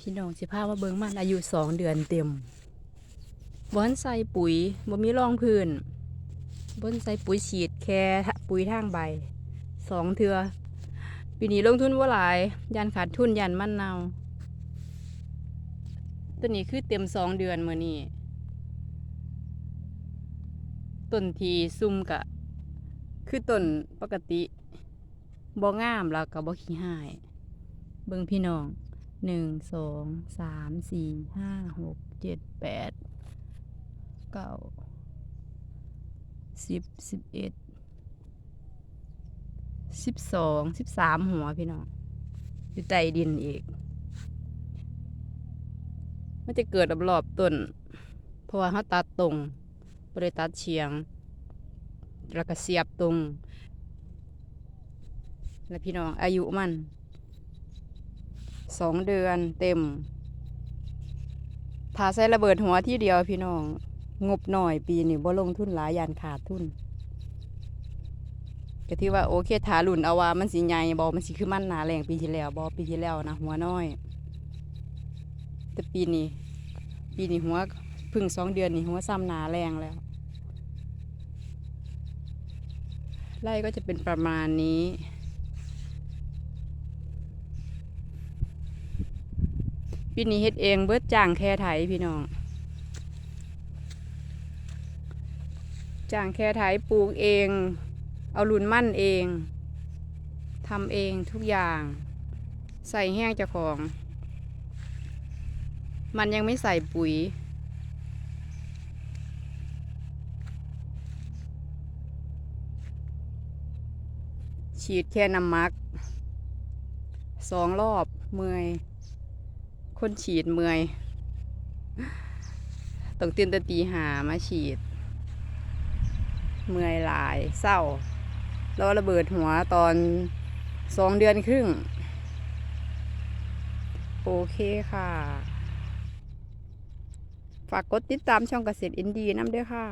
พี่น้องสิพามาเบิงมันอายุสองเดือนเต็มบนใส่ปุ๋ยบ่มีรองพื้นบนใส่ปุ๋ยฉีดแค่ปุ๋ยทางใบสองเทือปีนี้ลงทุนว่าหลายยันขาดทุนยันมันเนาตัวนี้คือเต็มสองเดือนเมื้อนี้ต้นทีซุ่มกะ คือต้นปกติบ่งามแล้วก็บ่ขี้หาย เบิ่งพี่น้อง หนึ่งสองสามสี่ห้าหกเจ็ดแปดเก้าสิบสิบเอ็ดสิบสองสิบสามหัวพี่น้องอยู่ใต้ดินอีก มันจะเกิดรอบๆต้น เพราะว่าเขาตัดตรงบริตัดเฉียง แล้วก็เสียบตรง แล้วพี่น้องอายุมัน สองเดือนเต็มถ้าใส่ระเบิดหัวที่เดียวพี่น้อง งบหน่อยปีนี้บ่ลงทุนหลายยานขาดทุนก็ที่ว่าโอเคถาหลุนเอาว่ามันสิใหญ่บ่มันสิคือมันหนาแรงปีที่แล้วบ่ปีที่แล้วนะหัวน้อย แต่ปีนี้ ปีนี้หัวพึ่งสองเดือนนี่หัวซ้ำหนาแรงแล้วไล่ก็จะเป็นประมาณนี้ ปีนี้เฮ็ดเองเบิดจ้างแค่ไถพี่น้องจ้างแค่ไถปลูกเอง เอาลุนมั่นเองทำเองทุกอย่าง ใส่แห้งเจ้าของ มันยังไม่ใส่ปุ๋ยฉีดแค่น้ำมักสองรอบเมื่อย คนฉีดเมื่อยต้องตื่นแต่ตีหามาฉีด เมื่อยหลายเศร้าแล้วระเบิดหัวตอนสองเดือนครึ่ง โอเคค่ะ ฝากกดติดตามช่องเกษตรอินดีน้ำด้วยค่ะ